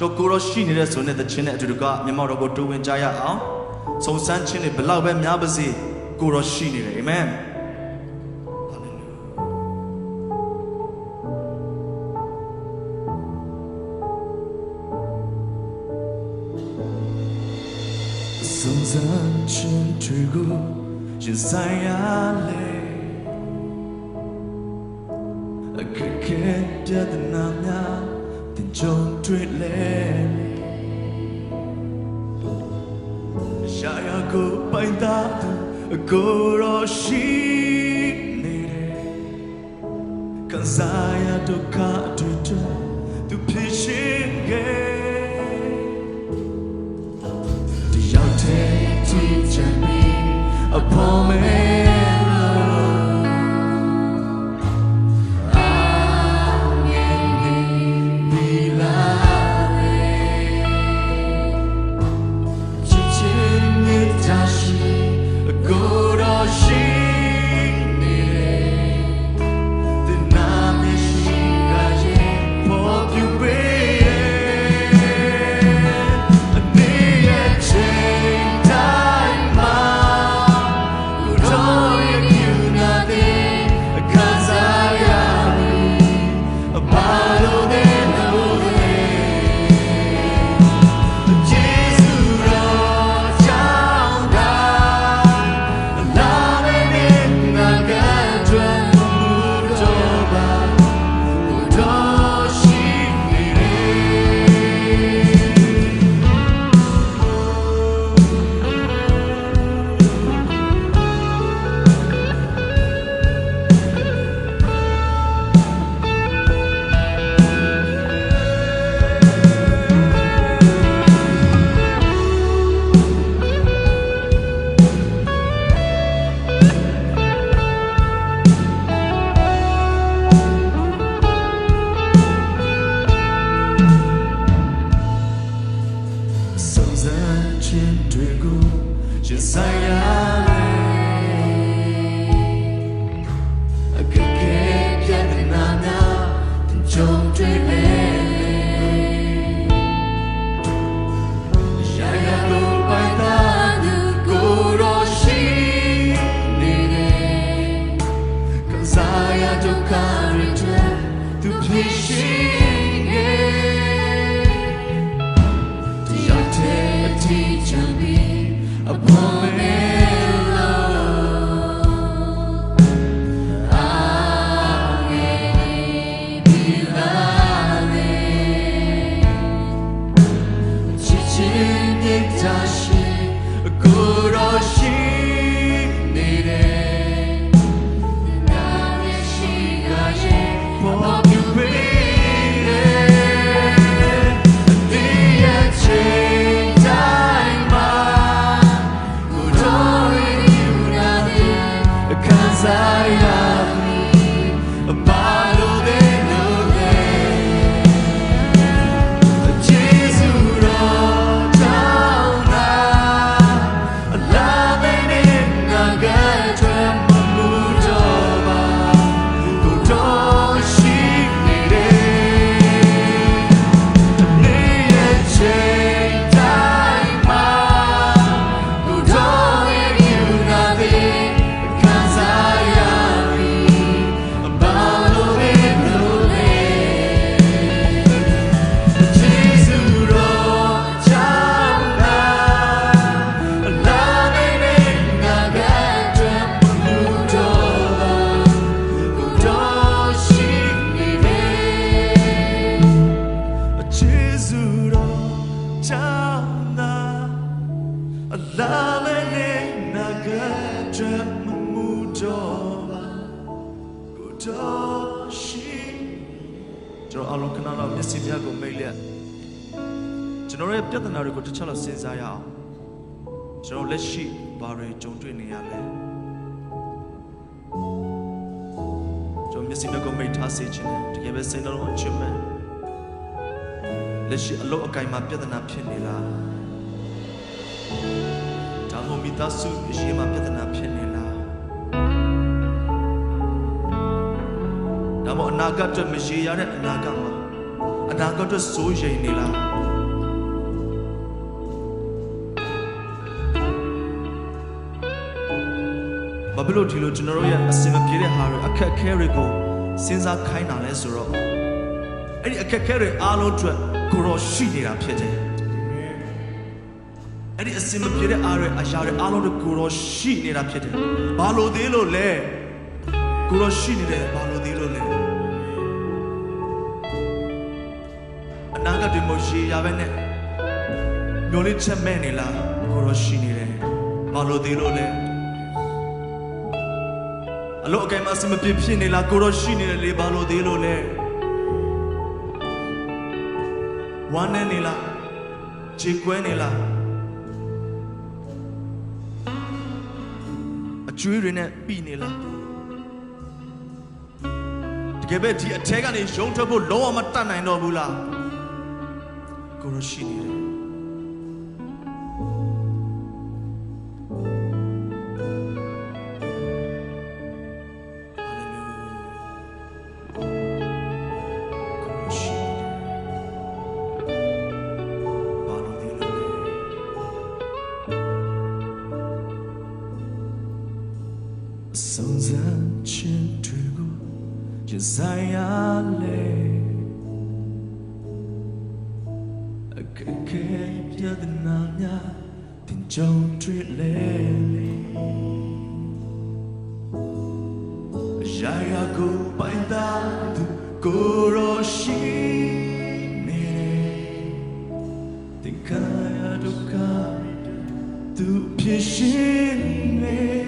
ကျွန်တော်ကိုရောရှိနေတဲ့ဆိုတဲ့သချင်းနဲ့အတူတကမျက်မှောက်တော်ကိုတိုးဝင်ကြရအောင်စုံစမ်းခြင်းတွေဘလောက်ပဲများပါစေကိုရောရှိနေတယ်အာမင်စုံစမ်းခြင်းတွေကိုရင်ဆိုင်ရလေအခက်ခဲ တဲ့နာများတင်ကြုံတွေ့လေရှာရကိုပိုင်တာသူအကိုရောရှိနေတယ်ခံစားရဒုက္ခတွေ upon chana alamene nagatra mudova kutoshi ကျွန်တော်အလုံးခဏလောက်မျက်စိများကိုမိတ်လျက်ကျွန်တော်ရဲ့ပြဿနာတွေကိုတစ်ချက်လောက်စဉ်းစားရအောင်ကျွန်တော်လက်ရှိဘာတွေကြုံတွေ့နေရလဲကျွန်တော်မျက်စိနဲ့ကိုမိတ်ထားစေခြင်းနဲ့တကယ်ပဲစိတ်နှလုံးအချစ်မဲ့ လက်ရှိအလုပ်အကိုင်မှာပြဿနာဖြစ်နေလားဒါမှမဟုတ်မိသားစုအရေးမှာပြဿနာဖြစ်နေလားဒါမှမဟုတ်အနာဂတ်အတွက်မရေရာတဲ့အနာဂတ်မှာအနာဂတ်အတွက်စိုးရိမ်နေလားဘာဖြစ်လို့ဒီလိုကျွန်တော်တို့ရဲ့အစင်မပြေတဲ့ဟာတွေအခက်အခဲတွေကိုစဉ်းစားခိုင်းတာလဲဆိုတော့အဲ့ဒီအခက်အခဲတွေအားလုံးအတွက် ကိုရောရှိနေတာဖြစ်တယ်အဲ့ဒီအစင်မပြေတဲ့အားတွေအရာတွေအားလုံးတွေကိုရောရှိနေတာဖြစ်တယ်ဘာလို့သေးလို့လဲကိုရောရှိနေတယ်ဘာလို့သေးလို့လဲအနာဂတ်တွေမရှိရပဲနဲ့မျောလေးချက်မဲ့နေလားကိုရောရှိနေတယ်ဘာလို့သေးလို့လဲအလို့အကဲမအစမပြဖြစ်နေလားကိုတော့ရှိနေတယ်လေဘာလို့သေးလို့လဲ ဝမ်းနေနေလားခြေကွဲနေလားအကျွေးတွေနဲ့ပြီနေလားတကယ်ပဲဒီအထက်ကနေရုံထွက်ဖို့လုံးဝမတတ်နိုင်တော့ဘူးလားကိုတော့ရှိနေတယ် ဆုံးစမ်းခြင်းတွေကိုရဆိုင်ရလေအခက်အခဲပြဿနာများတင်ကြုံတွေ့လေလေရာရာကိုပိုင်တာသူကိုရောရှိနေတယ်တင်ခါရဒုက္ခသူဖြစ်ရှင်နေ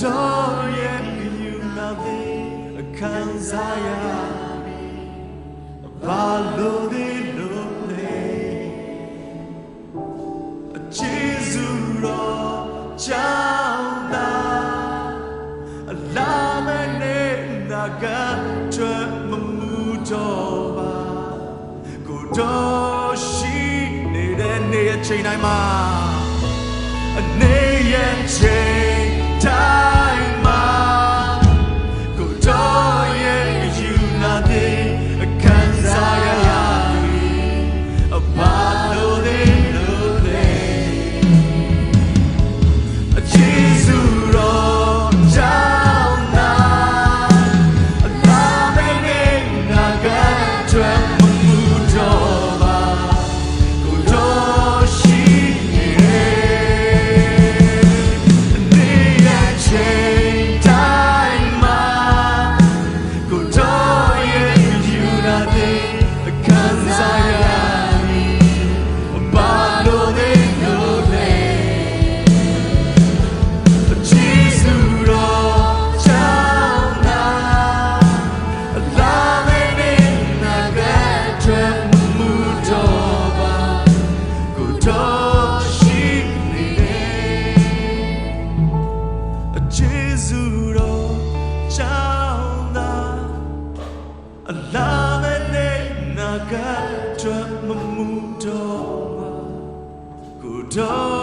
တော်ရဲ့ယူနာတဲ့ခံစားရဘာလို့ဒီလိုလဲကျေးဇူးတော်ကြောင့်သာအလားမနဲ့နာကကြွမမှုတော့ပါကိုတော်ရှိနေတဲ့နေ့အချိန်တိုင်းမှာအနေရဲ့ချိန် က